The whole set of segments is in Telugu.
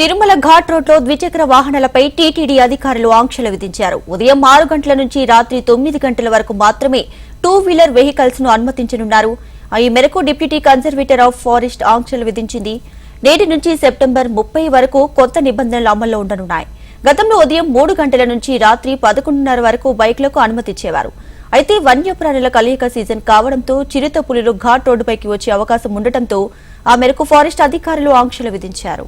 తిరుమల ఘాట్ రోడ్లో ద్విచక్ర వాహనాలపై టీటీడీ అధికారులు ఆంక్షలు విధించారు. ఉదయం ఆరు గంటల నుంచి రాత్రి తొమ్మిది గంటల వరకు మాత్రమే టూ వీలర్ వెహికల్స్ను అనుమతించనున్నారు. ఈ మేరకు డిప్యూటీ కన్జర్వేటర్ ఆఫ్ ఫారెస్ట్ ఆంక్షలు విధించింది. నేటి నుంచి సెప్టెంబర్ ముప్పై వరకు కొత్త నిబంధనలు అమల్లో ఉండనున్నాయి. గతంలో ఉదయం మూడు గంటల నుంచి రాత్రి పదకొండున్నర వరకు బైక్లకు అనుమతిచ్చేవారు. అయితే వన్యప్రాణుల కలయిక సీజన్ కావడంతో చిరుత పులులు ఘాట్ రోడ్డుపైకి వచ్చే అవకాశం ఉండటంతో ఆ మేరకు ఫారెస్ట్ అధికారులు ఆంక్షలు విధించారు.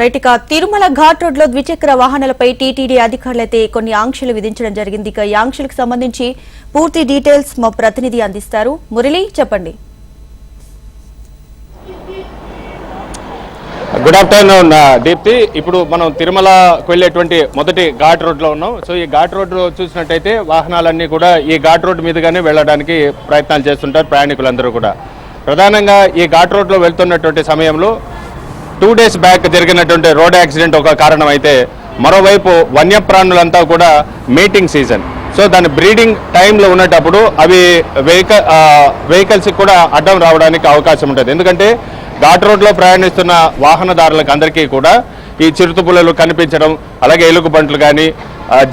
రైట్ ఇక తిరుమల ఘాట్ రోడ్లో ద్విచక్ర వాహనాలపై టీటీడీ అధికారులైతే కొన్ని ఆంక్షలు విధించడం జరిగింది. ఇక ఈ ఆంక్షలకు సంబంధించి పూర్తి డీటెయిల్స్ మా ప్రతినిధి అందిస్తారు. మురళి చెప్పండి. గుడ్ ఆఫ్టర్నూన్ దీప్తి ఇప్పుడు మనం తిరుమలకు వెళ్ళేటువంటి మొదటి ఘాట్ రోడ్లో ఉన్నాం. సో ఈ ఘాట్ రోడ్ చూసినట్టయితే వాహనాలన్నీ కూడా ఈ ఘాట్ రోడ్ మీదుగానే వెళ్ళడానికి ప్రయత్నాలు చేస్తుంటారు ప్రయాణికులందరూ కూడా. ప్రధానంగా ఈ ఘాట్ రోడ్లో వెళ్తున్నటువంటి సమయంలో టూ డేస్ బ్యాక్ జరిగినటువంటి రోడ్ యాక్సిడెంట్ ఒక కారణం అయితే మరోవైపు వన్యప్రాణులంతా కూడా మీటింగ్ సీజన్ సో దాని బ్రీడింగ్ టైంలో ఉన్నటప్పుడు అవి వెహికల్ వెహికల్స్కి కూడా అడ్డం రావడానికి అవకాశం ఉంటుంది. ఎందుకంటే ఘాట్ రోడ్లో ప్రయాణిస్తున్న వాహనదారులకు అందరికీ కూడా ఈ చిరుతుపుల్లలు కనిపించడం అలాగే ఎలుగుబంట్లు కానీ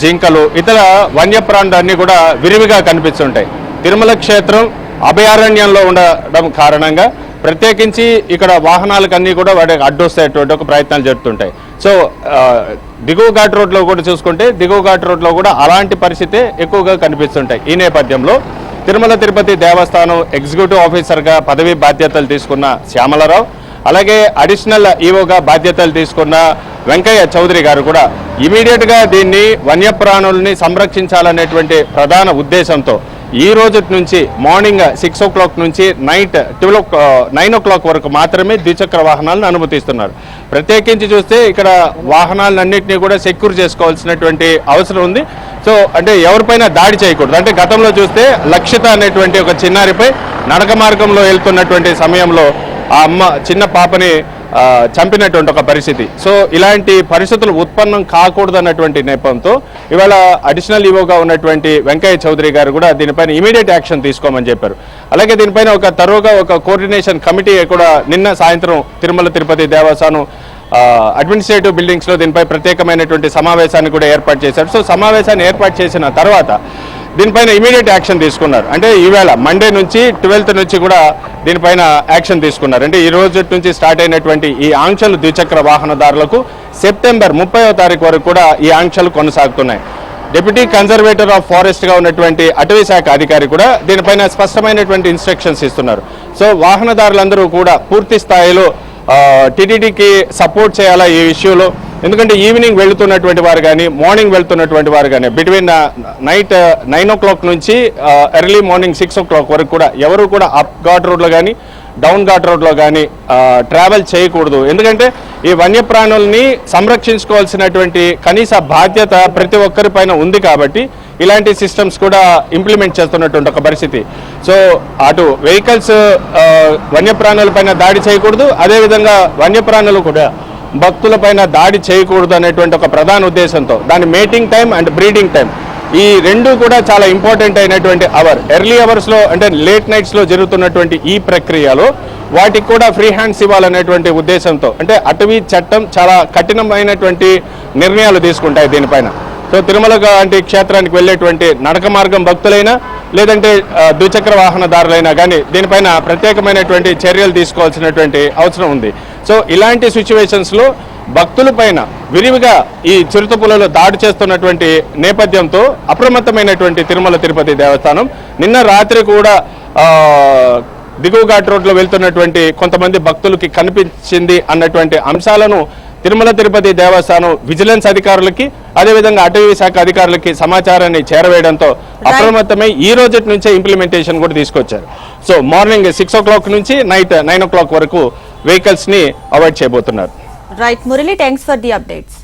జింకలు ఇతర వన్యప్రాణులన్నీ కూడా విరివిగా కనిపిస్తుంటాయి. తిరుమల క్షేత్రం అభయారణ్యంలో ఉండడం కారణంగా ప్రత్యేకించి ఇక్కడ వాహనాలకు అన్నీ కూడా వాటికి అడ్డొస్తాయేటువంటి ఒక ప్రయత్నాలు జరుగుతుంటాయి. సో దిగువ ఘాట్ రోడ్లో కూడా చూసుకుంటే దిగువ ఘాట్ రోడ్లో కూడా అలాంటి పరిస్థితే ఎక్కువగా కనిపిస్తుంటాయి. ఈ నేపథ్యంలో తిరుమల తిరుపతి దేవస్థానం ఎగ్జిక్యూటివ్ ఆఫీసర్గా పదవి బాధ్యతలు తీసుకున్న శ్యామలరావు అలాగే అడిషనల్ ఈవోగా బాధ్యతలు తీసుకున్న వెంకయ్య చౌదరి గారు కూడా ఇమీడియట్గా దీన్ని వన్యప్రాణుల్ని సంరక్షించాలనేటువంటి ప్రధాన ఉద్దేశంతో ఈ రోజు నుంచి మార్నింగ్ సిక్స్ ఓ క్లాక్ నుంచి night twelve nine o'clock వరకు మాత్రమే ద్విచక్ర వాహనాలను అనుమతిస్తున్నారు. ప్రత్యేకించి చూస్తే ఇక్కడ వాహనాలన్నింటినీ కూడా సెక్యూర్ చేసుకోవాల్సినటువంటి అవసరం ఉంది. సో అంటే ఎవరిపైన దాడి చేయకూడదు. అంటే గతంలో చూస్తే లక్షిత అనేటువంటి ఒక చిన్నారిపై నడక మార్గంలో వెళ్తున్నటువంటి సమయంలో ఆ అమ్మ చిన్న పాపని చంపినటువంటి ఒక పరిస్థితి. సో ఇలాంటి పరిస్థితులు ఉత్పన్నం కాకూడదు అన్నటువంటి నేపంతో ఇవాళ అడిషనల్ ఈవోగా ఉన్నటువంటి వెంకయ్య చౌదరి గారు కూడా దీనిపైన ఇమీడియట్ యాక్షన్ తీసుకోమని చెప్పారు. అలాగే దీనిపైన ఒక తరువుగా ఒక కోఆర్డినేషన్ కమిటీ కూడా నిన్న సాయంత్రం తిరుమల తిరుపతి దేవస్థానం అడ్మినిస్ట్రేటివ్ బిల్డింగ్స్లో దీనిపై ప్రత్యేకమైనటువంటి సమావేశాన్ని కూడా ఏర్పాటు చేశారు. సో సమావేశాన్ని ఏర్పాటు చేసిన తర్వాత దీనిపైన ఇమీడియట్ యాక్షన్ తీసుకున్నారు. అంటే ఈవేళ మండే నుంచి ట్వెల్త్ నుంచి కూడా దీనిపైన యాక్షన్ తీసుకున్నారు. అంటే ఈ రోజు నుంచి స్టార్ట్ అయినటువంటి ఈ ఆంక్షలు ద్విచక్ర వాహనదారులకు సెప్టెంబర్ ముప్పైవ తారీఖు వరకు కూడా ఈ ఆంక్షలు కొనసాగుతున్నాయి. డిప్యూటీ కన్జర్వేటర్ ఆఫ్ ఫారెస్ట్గా ఉన్నటువంటి అటవీ శాఖ అధికారి కూడా దీనిపైన స్పష్టమైనటువంటి ఇన్స్ట్రక్షన్స్ ఇస్తున్నారు. సో వాహనదారులందరూ కూడా పూర్తి స్థాయిలో టీటీడీకి సపోర్ట్ చేయాలా ఈ విషయంలో ఎందుకంటే ఈవినింగ్ వెళ్తున్నటువంటి వారు కానీ మార్నింగ్ వెళ్తున్నటువంటి వారు కానీ between night nine o'clock నుంచి early morning six o'clock వరకు కూడా ఎవరు కూడా అప్ ఘాట్ రోడ్లో కానీ డౌన్ ఘాట్ రోడ్లో కానీ ట్రావెల్ చేయకూడదు. ఎందుకంటే ఈ వన్యప్రాణుల్ని సంరక్షించుకోవాల్సినటువంటి కనీస బాధ్యత ప్రతి ఒక్కరి పైన ఉంది కాబట్టి ఇలాంటి సిస్టమ్స్ కూడా ఇంప్లిమెంట్ చేస్తున్నటువంటి ఒక పరిస్థితి. సో అటు వెహికల్స్ uh, వన్యప్రాణుల పైన దాడి చేయకూడదు. అదేవిధంగా వన్యప్రాణులు కూడా భక్తుల పైన దాడి చేయకూడదు అనేటువంటి ఒక ప్రధాన ఉద్దేశంతో దాని mating time and breeding time ఈ రెండు కూడా చాలా ఇంపార్టెంట్ అయినటువంటి అవర్ ఎర్లీ అవర్స్లో అంటే లేట్ నైట్స్లో జరుగుతున్నటువంటి ఈ ప్రక్రియలో వాటికి కూడా ఫ్రీ హ్యాండ్స్ ఇవ్వాలనేటువంటి ఉద్దేశంతో అంటే అటవీ చట్టం చాలా కఠినమైనటువంటి నిర్ణయాలు తీసుకుంటాయి దీనిపైన. సో తిరుమల లాంటి క్షేత్రానికి వెళ్ళేటువంటి నడక మార్గం భక్తులైనా లేదంటే ద్విచక్ర వాహనదారులైనా కానీ దీనిపైన ప్రత్యేకమైనటువంటి చర్యలు తీసుకోవాల్సినటువంటి అవసరం ఉంది. సో ఇలాంటి సిచ్యువేషన్స్లో భక్తుల పైన విరివిగా ఈ చిరుతపులలో దాడి చేస్తున్నటువంటి నేపథ్యంతో అప్రమత్తమైనటువంటి తిరుమల తిరుపతి దేవస్థానం నిన్న రాత్రి కూడా ఆ, దిగువ ఘాట్ రోడ్లో వెళ్తున్నటువంటి కొంతమంది భక్తులకి కనిపించింది అన్నటువంటి అంశాలను తిరుమల తిరుపతి దేవస్థానం విజిలెన్స్ అధికారులకి అదేవిధంగా అటవీ శాఖ అధికారులకి సమాచారాన్ని చేరవేయడంతో అప్రమత్తమై ఈ రోజు నుంచే ఇంప్లిమెంటేషన్ కూడా తీసుకొచ్చారు. So morning six o'clock నుంచి నైట్ నైన్ ఓ క్లాక్ వరకు వెహికల్స్ని అవాయిడ్ చేయబోతున్నారు. Right Murali thanks for the updates